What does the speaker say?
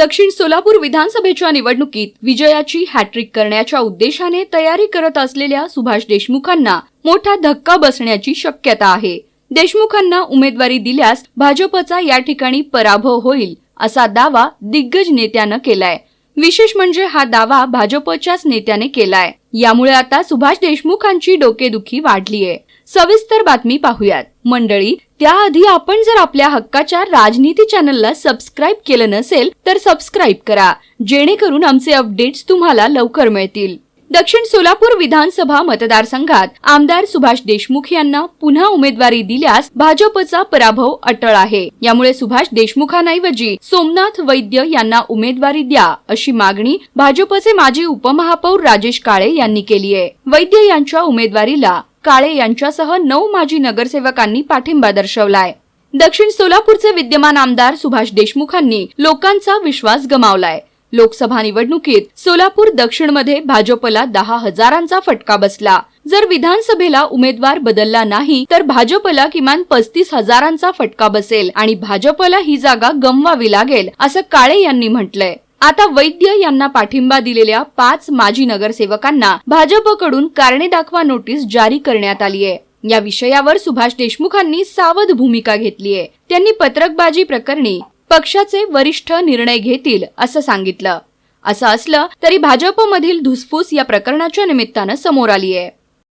दक्षिण सोलापूर विधानसभेच्या निवडणुकीत विजयाची हॅट्रिक करण्याच्या उद्देशाने तयारी करत असलेल्या सुभाष देशमुखांना मोठा धक्का बसण्याची शक्यता आहे. देशमुखांना उमेदवारी दिल्यास भाजपचा या ठिकाणी पराभव होईल असा दावा दिग्गज नेत्यानं केलाय. विशेष म्हणजे हा दावा भाजपच्याच नेत्याने केलाय. यामुळे आता सुभाष देशमुखांची डोकेदुखी वाढलीय. सविस्तर बातमी पाहूयात. मंडळी त्याआधी आपण जर आपल्या हक्काच्या राजनीती चॅनलला सबस्क्राईब केलं नसेल तर सबस्क्राईब करा. जेणेकरून आमचे अपडेट्स तुम्हाला लवकर मिळतील. दक्षिण सोलापूर विधानसभा मतदारसंघात आमदार सुभाष देशमुख यांना पुन्हा उमेदवारी दिल्यास भाजपचा पराभव अटळ आहे. यामुळे सुभाष देशमुखांऐवजी सोमनाथ वैद्य यांना उमेदवारी द्या अशी मागणी भाजपचे माजी उपमहापौर राजेश काळे यांनी केली आहे वैद्य यांच्या उमेदवारीला काळे यांच्यासह नऊ माजी नगरसेवकांनी पाठिंबा दर्शवलाय. दक्षिण सोलापूरचे विद्यमान आमदार सुभाष देशमुखांनी लोकांचा विश्वास गमावलाय. लोकसभा निवडणुकीत सोलापूर दक्षिणमध्ये भाजपला दहा हजारांचा फटका बसला. जर विधानसभेला उमेदवार बदलला नाही तर भाजपला किमान पस्तीस हजारांचा फटका बसेल आणि भाजपला ही जागा गमवावी लागेल असं काळे यांनी म्हटलंय. आता वैद्य यांना पाठिंबा दिलेल्या पाच माजी नगरसेवकांना भाजपकडून कारणे दाखवा नोटीस जारी करण्यात आली आहे. या विषयावर सुभाष देशमुखांनी सावध भूमिका घेतली आहे. त्यांनी पत्रकबाजी प्रकरणी पक्षाचे वरिष्ठ निर्णय घेतील असं सांगितलं. असं असलं तरी भाजपमधील धुसफूस या प्रकरणाच्या निमित्तानं समोर आली आहे.